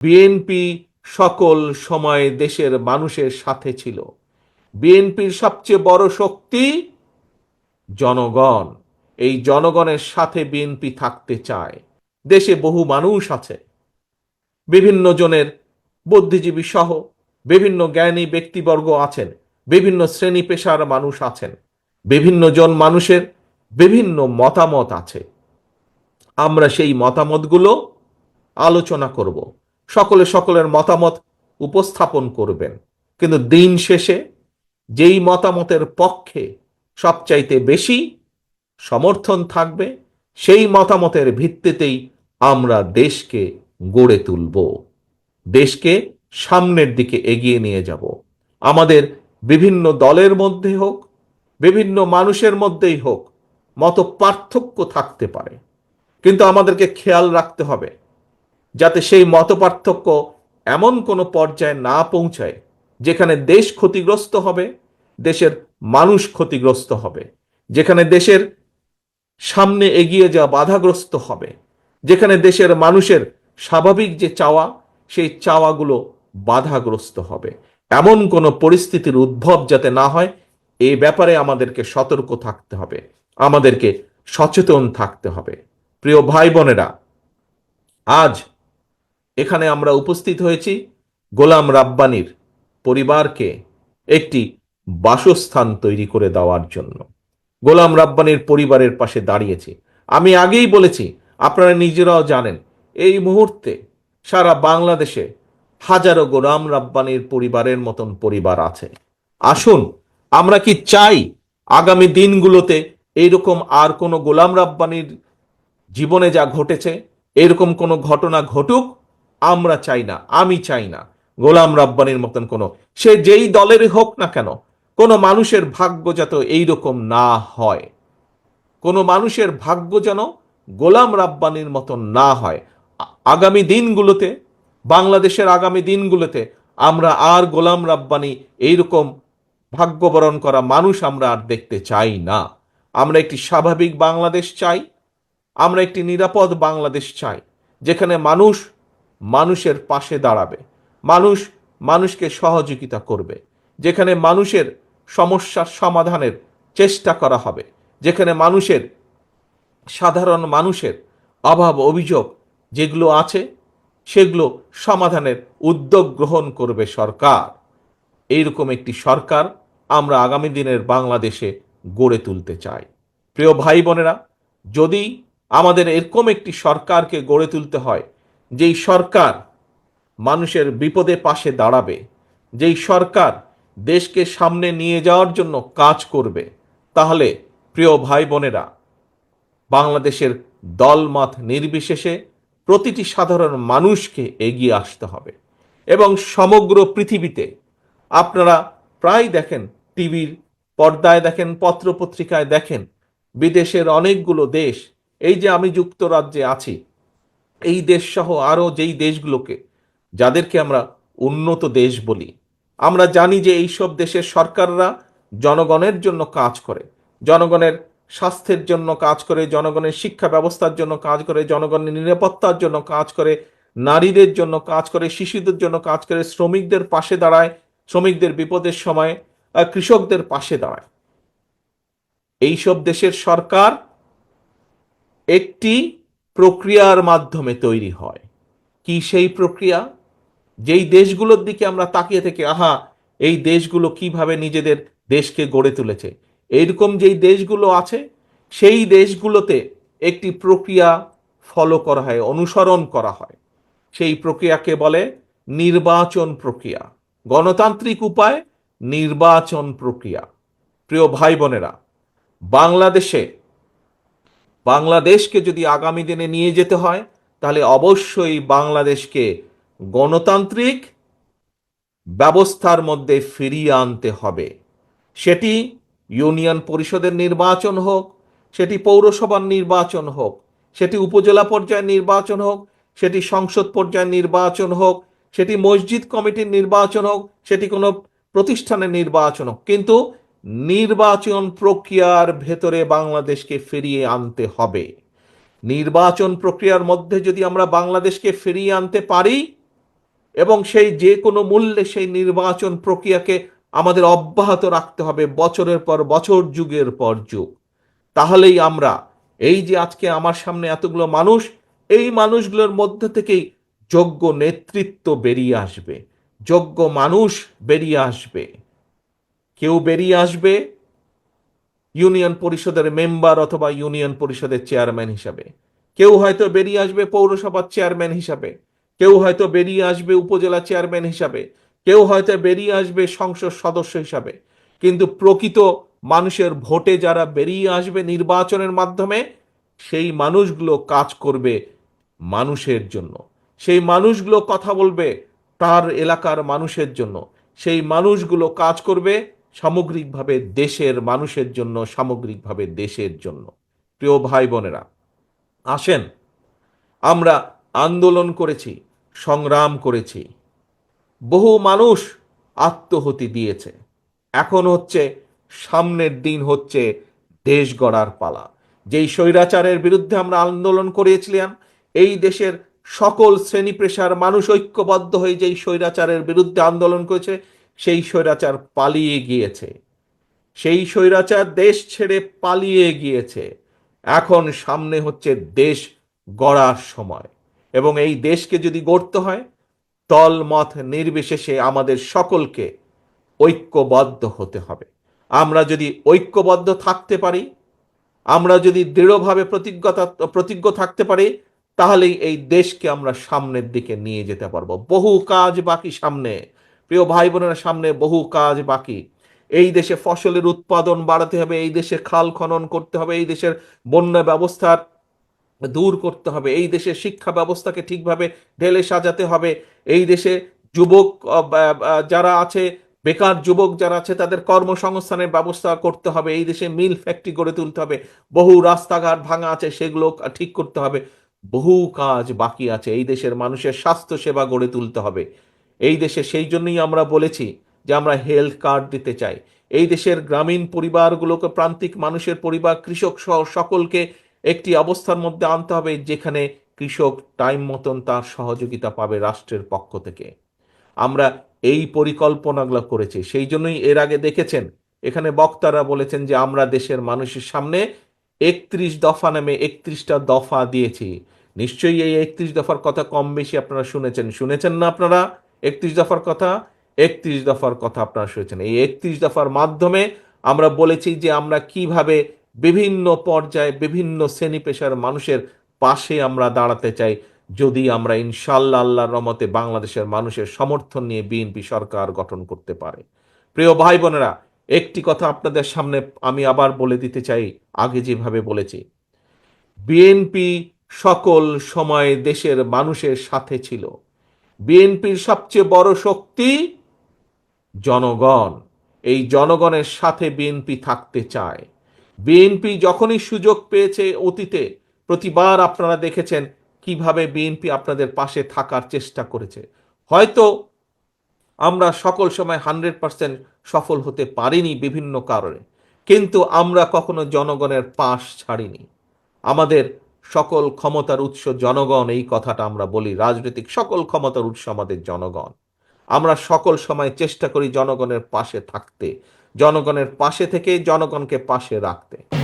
BNP সকল সময় দেশের মানুষের সাথে ছিল। বিএনপির সবচেয়ে বড় শক্তি জনগণ। এই জনগণের সাথে বিএনপি থাকতে চায়। দেশে বহু মানুষ আছে। বিভিন্ন জনের বুদ্ধিজীবী সহ বিভিন্ন জ্ঞানী ব্যক্তিবর্গ আছেন। বিভিন্ন শ্রেণি পেশার মানুষ আছেন। বিভিন্ন জন মানুষের বিভিন্ন মতামত আছে। আমরা সেই মতামতগুলো আলোচনা করব। সকলে সকলের মতামত উপস্থাপন করবেন। কিন্তু দিন শেষে যেই মতামতের পক্ষে সবচাইতে বেশি সমর্থন থাকবে, সেই মতামতের ভিত্তিতেই আমরা দেশকে গড়ে তুলব। দেশকে সামনের দিকে এগিয়ে নিয়ে যাব। আমাদের বিভিন্ন দলের মধ্যে হোক, বিভিন্ন মানুষের মধ্যেই হোক মত পার্থক্য থাকতে পারে। কিন্তু আমাদেরকে খেয়াল রাখতে হবে যাতে সেই মত পার্থক্য এমন কোনো পর্যায়ে না পৌঁছায় যেখানে দেশ ক্ষতিগ্রস্ত হবে, দেশের মানুষ ক্ষতিগ্রস্ত হবে, যেখানে দেশের সামনে এগিয়ে যাওয়া বাধাগ্রস্ত হবে, যেখানে দেশের মানুষের স্বাভাবিক যে চাওয়া, সেই চাওয়াগুলো বাধাগ্রস্ত হবে। এমন কোনো পরিস্থিতির উদ্ভব যাতে না হয় এই ব্যাপারে আমাদেরকে সতর্ক থাকতে হবে, আমাদেরকে সচেতন থাকতে হবে। প্রিয় ভাই বোনেরা, আজ এখানে আমরা উপস্থিত হয়েছি গোলাম রাব্বানির পরিবারকে একটি বাসস্থান তৈরি করে দেওয়ার জন্য। গোলাম রাব্বানির পরিবারের পাশে দাঁড়িয়েছি। আমি আগেই বলেছি, আপনারা নিজেরাও জানেন, এই মুহূর্তে সারা বাংলাদেশে হাজারো গোলাম রাব্বানির পরিবারের মতন পরিবার আছে। আসুন, আমরা কি চাই আগামী দিনগুলোতে এইরকম আর কোনো গোলাম রাব্বানির জীবনে যা ঘটেছে, এরকম কোনো ঘটনা ঘটুক? আমরা চাই না, আমি চাই না। গোলাম রাব্বানির মতন কোনো। সে যেই দলেরই হোক না কেন, কোনো মানুষের ভাগ্য যাতে এইরকম না হয়। কোনো মানুষের ভাগ্য যেন গোলাম রাব্বানির মতন না হয়। আগামী দিনগুলোতে, বাংলাদেশের আগামী দিনগুলোতে আমরা আর গোলাম রাব্বানি এইরকম ভাগ্যবরণ করা মানুষ আমরা আর দেখতে চাই না। আমরা একটি স্বাভাবিক বাংলাদেশ চাই, আমরা একটি নিরাপদ বাংলাদেশ চাই, যেখানে মানুষ মানুষের পাশে দাঁড়াবে। মানুষ মানুষকে সহযোগিতা করবে। যেখানে মানুষের সমস্যার সমাধানের চেষ্টা করা হবে, যেখানে মানুষের সাধারণ মানুষের অভাব অভিযোগ যেগুলো আছে, সেগুলো সমাধানের উদ্যোগ গ্রহণ করবে সরকার। এইরকম একটি সরকার আমরা আগামী দিনের বাংলাদেশে গড়ে তুলতে চাই। প্রিয় ভাই বোনেরা, যদি আমাদের এরকম একটি সরকারকে গড়ে তুলতে হয় যেই সরকার মানুষের বিপদে পাশে দাঁড়াবে, যেই সরকার দেশকে সামনে নিয়ে যাওয়ার জন্য কাজ করবে, তাহলে প্রিয় ভাই বোনেরা বাংলাদেশের দলমত নির্বিশেষে প্রতিটি সাধারণ মানুষকে এগিয়ে আসতে হবে এবং সমগ্র পৃথিবীতে আপনারা প্রায় দেখেন, টিভির পর্দায় দেখেন, পত্রপত্রিকায় দেখেন, বিদেশের অনেকগুলো দেশ, এই যে আমি যুক্তরাজ্যে আছি এই দেশ সহ আরও যেই দেশগুলোকে, যাদেরকে আমরা উন্নত দেশ বলি, আমরা জানি যে এইসব দেশের সরকাররা জনগণের জন্য কাজ করে, জনগণের স্বাস্থ্যের জন্য কাজ করে, জনগণের শিক্ষা ব্যবস্থার জন্য কাজ করে, জনগণের নিরাপত্তার জন্য কাজ করে, নারীদের জন্য কাজ করে, শিশুদের জন্য কাজ করে, শ্রমিকদের পাশে দাঁড়ায়, শ্রমিকদের বিপদের সময় কৃষকদের পাশে দাঁড়ায়। এইসব দেশের সরকার একটি প্রক্রিয়ার মাধ্যমে তৈরি হয়। কি সেই প্রক্রিয়া? যেই দেশগুলোর দিকে আমরা তাকিয়ে থেকে, আহা, এই দেশগুলো কীভাবে নিজেদের দেশকে গড়ে তুলেছে? এইরকম যেই দেশগুলো আছে, সেই দেশগুলোতে একটি প্রক্রিয়া ফলো করা হয়, অনুসরণ করা হয়। সেই প্রক্রিয়াকে বলে নির্বাচন প্রক্রিয়া। গণতান্ত্রিক উপায় নির্বাচন প্রক্রিয়া। প্রিয় ভাই বোনেরা, বাংলাদেশে বাংলাদেশকে যদি আগামী দিনে নিয়ে যেতে হয়, তাহলে অবশ্যই বাংলাদেশকে গণতান্ত্রিক ব্যবস্থার মধ্যে ফিরিয়ে আনতে হবে। সেটি ইউনিয়ন পরিষদের নির্বাচন হোক, সেটি পৌরসভার নির্বাচন হোক, সেটি উপজেলা পর্যায়ের নির্বাচন হোক, সেটি সংসদ পর্যায়ের নির্বাচন হোক, সেটি মসজিদ কমিটির নির্বাচন হোক, সেটি কোনো প্রতিষ্ঠানের নির্বাচন হোক। কিন্তু নির্বাচন প্রক্রিয়ার ভেতরে বাংলাদেশকে ফিরিয়ে আনতে হবে। নির্বাচন প্রক্রিয়ার মধ্যে যদি আমরা বাংলাদেশকে ফিরিয়ে আনতে পারি, এবং সেই যে কোনো মূল্যে সেই নির্বাচন প্রক্রিয়াকে আমাদের অব্যাহত রাখতে হবে বছরের পর বছর, যুগের পর যুগ, তাহলেই আমরা এই যে আজকে আমার সামনে এতগুলো মানুষ, এই মানুষগুলোর মধ্যে থেকেই যোগ্য নেতৃত্ব বেরিয়ে আসবে, যোগ্য মানুষ বেরিয়ে আসবে। কেউ বেরিয়ে আসবে ইউনিয়ন পরিষদের মেম্বার অথবা ইউনিয়ন পরিষদের চেয়ারম্যান হিসাবে। কেউ হয়তো বেরিয়ে আসবে পৌরসভার চেয়ারম্যান হিসাবে। কেউ হয়তো বেরিয়ে আসবে উপজেলা চেয়ারম্যান হিসাবে। কেউ হয়তো বেরিয়ে আসবে সংসদ সদস্য হিসাবে। কিন্তু প্রকৃত মানুষের ভোটে যারা বেরিয়ে আসবে নির্বাচনের মাধ্যমে, সেই মানুষগুলো কাজ করবে মানুষের জন্য। সেই মানুষগুলো কথা বলবে তার এলাকার মানুষের জন্য। সেই মানুষগুলো কাজ করবে সামগ্রিকভাবে দেশের মানুষের জন্য, সামগ্রিকভাবে দেশের জন্য। প্রিয় ভাই বোনেরা, আসেন, আমরা আন্দোলন করেছি, সংগ্রাম করেছি। বহু মানুষ আত্মহতি দিয়েছে। এখন হচ্ছে, সামনের দিন হচ্ছে দেশ গড়ার পালা। যেই স্বৈরাচারের বিরুদ্ধে আমরা আন্দোলন করেছিলাম এই দেশের সকল শ্রেণি পেশার মানুষ ঐক্যবদ্ধ হয়ে যেই স্বৈরাচারের বিরুদ্ধে আন্দোলন করেছে সেই স্বৈরাচার পালিয়ে গিয়েছে। সেই স্বৈরাচার দেশ ছেড়ে পালিয়ে গিয়েছে। এখন সামনে হচ্ছে দেশ গড়ার সময় এবং এই দেশকে যদি গড়তে হয় দল মত নির্বিশেষে আমাদের সকলকে ঐক্যবদ্ধ হতে হবে। আমরা যদি ঐক্যবদ্ধ থাকতে পারি, আমরা যদি দৃঢ়ভাবে প্রতিজ্ঞতা, প্রতিজ্ঞ থাকতে পারি, তাহলেই এই দেশকে আমরা সামনের দিকে নিয়ে যেতে পারব। বহু কাজ বাকি সামনে। প্রিয় ভাই বোনেরা, সামনে বহু কাজ বাকি। এই দেশে ফসলের উৎপাদন বাড়াতে হবে, এই দেশে খাল খনন করতে হবে, এই দেশের বন্যা ব্যবস্থার দূর করতে হবে, এই দেশের শিক্ষা ব্যবস্থাকে ঠিকভাবে ঢেলে সাজাতে হবে, এই দেশে যুবক যারা আছে, বেকার যুবক যারা আছে, তাদের কর্মসংস্থানের ব্যবস্থা করতে হবে, এই দেশে মিল ফ্যাক্টরি গড়ে তুলতে হবে, বহু রাস্তাঘাট ভাঙা আছে, সেগুলো ঠিক করতে হবে। বহু কাজ বাকি আছে, এই দেশের মানুষের স্বাস্থ্য সেবা গড়ে তুলতে হবে। এই দেশে সেই জন্যই আমরা বলেছি যে আমরা হেলথ কার্ড দিতে চাই। এই দেশের গ্রামীণ পরিবারগুলোকে, প্রান্তিক মানুষের পরিবার, কৃষক সহ সকলকে একটি অবস্থার মধ্যে আনতে হবে যেখানে কৃষক টাইম মতন তার সহযোগিতা পাবে রাষ্ট্রের পক্ষ থেকে। আমরা এই পরিকল্পনাগুলো করেছি। সেই জন্যই এর আগে দেখেছেন, এখানে বক্তারা বলেছেন যে আমরা দেশের মানুষের সামনে একত্রিশ দফা নামে একত্রিশটা দফা দিয়েছি। নিশ্চয়ই এই একত্রিশ দফার কথা কম বেশি আপনারা শুনেছেন। শুনেছেন না আপনারা? একত্রিশ দফার কথা, একত্রিশ দফার কথা আপনারা শুনেছেন। এই একত্রিশ দফার মাধ্যমে আমরা বলেছি যে আমরা কীভাবে বিভিন্ন পর্যায়ে বিভিন্ন শ্রেণি পেশার মানুষের পাশে আমরা দাঁড়াতে চাই, যদি আমরা ইনশাল্লাহ আল্লাহর রহমতে বাংলাদেশের মানুষের সমর্থন নিয়ে বিএনপি সরকার গঠন করতে পারে। প্রিয় ভাই বোনেরা, একটি কথা আপনাদের সামনে আমি আবার বলে দিতে চাই, আগে যেভাবে বলেছি। বিএনপি সকল সময় দেশের মানুষের সাথে ছিল। বিএনপির সবচেয়ে বড় শক্তি জনগণ। এই জনগণের সাথে বিএনপি থাকতে চায়। বিএনপি যখনই সুযোগ পেয়েছে অতীতে, প্রতিবার আপনারা দেখেছেন কীভাবে বিএনপি আপনাদের পাশে থাকার চেষ্টা করেছে। হয়তো আমরা সকল সময় হান্ড্রেড পার্সেন্ট সফল হতে পারিনি বিভিন্ন কারণে, কিন্তু আমরা কখনো জনগণের পাশ ছাড়িনি। আমাদের সকল ক্ষমতার উৎস জনগণ, এই কথাটা আমরা বলি রাজনৈতিক সকল ক্ষমতার উৎস আমাদের জনগণ। আমরা সকল সময় চেষ্টা করি জনগণের পাশে থাকতে, জনগণের পাশে থেকে জনগণকে পাশে রাখতে।